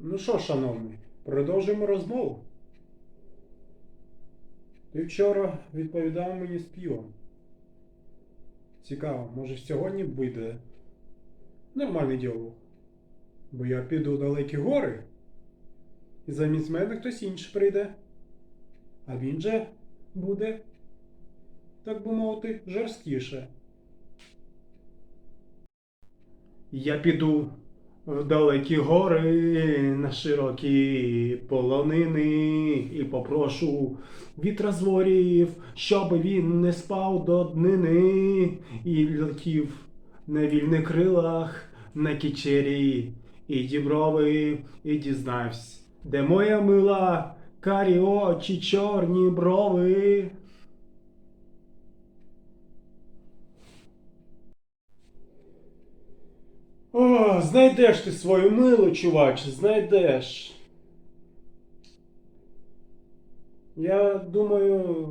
Ну що, шановний, продовжуємо розмову. Ти вчора відповідав мені з півом. Цікаво, може сьогодні вийде нормальний діалог. Бо я піду у далекі гори, і замість мене хтось інший прийде. А він же буде, так би мовити, жорсткіше. Я піду в далекі гори, на широкі полонини. І попрошу вітра з ворів, щоб він не спав до днини. І летів на вільних крилах на кічері. І діброви, і дізнавсь, де моя мила карі очі, чорні брови. Знайдеш ти свою милу, чувач, знайдеш. Я думаю,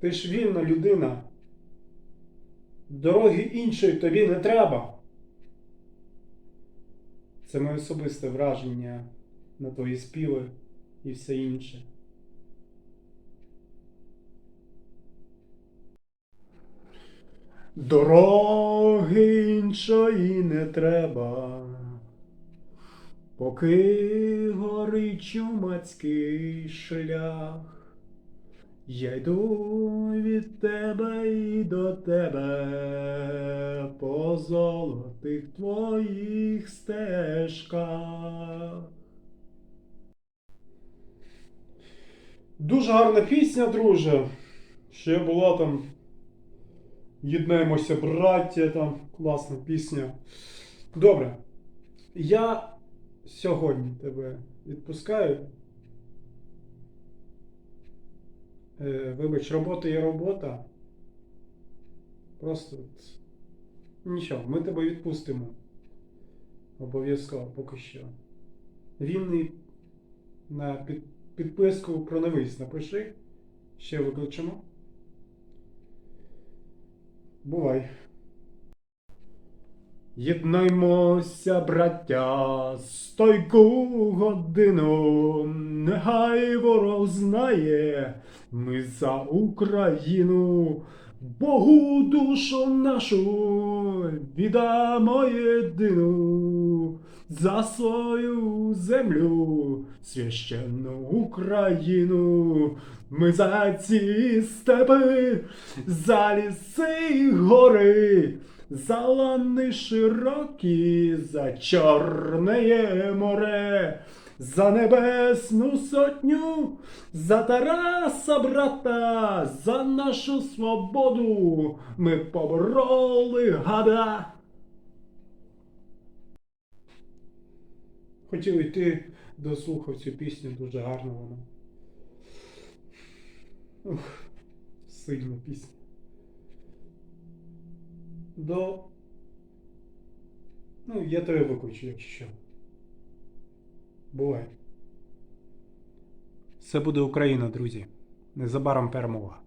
ти ж вільна людина. Дороги іншої тобі не треба. Це моє особисте враження на твої співи і все інше. Дороги іншої не треба, поки горить чумацький шлях. Я йду від тебе і до тебе по золотих твоїх стежках. Дуже гарна пісня, друже. Ще була там Єднаємося, браття, там класна пісня. Добре. Я сьогодні тебе відпускаю. Е, вибач, робота є робота. Просто нічого, ми тебе відпустимо. Обов'язково поки що. Вільний на під, підписку про невись напиши. Ще виключимо. Бувай. Єднаймося, браття, стойку годину, нехай ворог знає, ми за Україну, Богу душу нашу віддамо єдину за свою землю, священну Україну. Ми за ці степи, за ліси й гори, за лани широкі, за чорне море, за небесну сотню, за Тараса брата, за нашу свободу ми побороли гада. Хотів йти дослухав цю пісню, дуже гарно вона. Ух, сильна пісня. До. Ну, я тебе виключу, якщо що. Бувай. Це буде Україна, друзі. Незабаром перемога.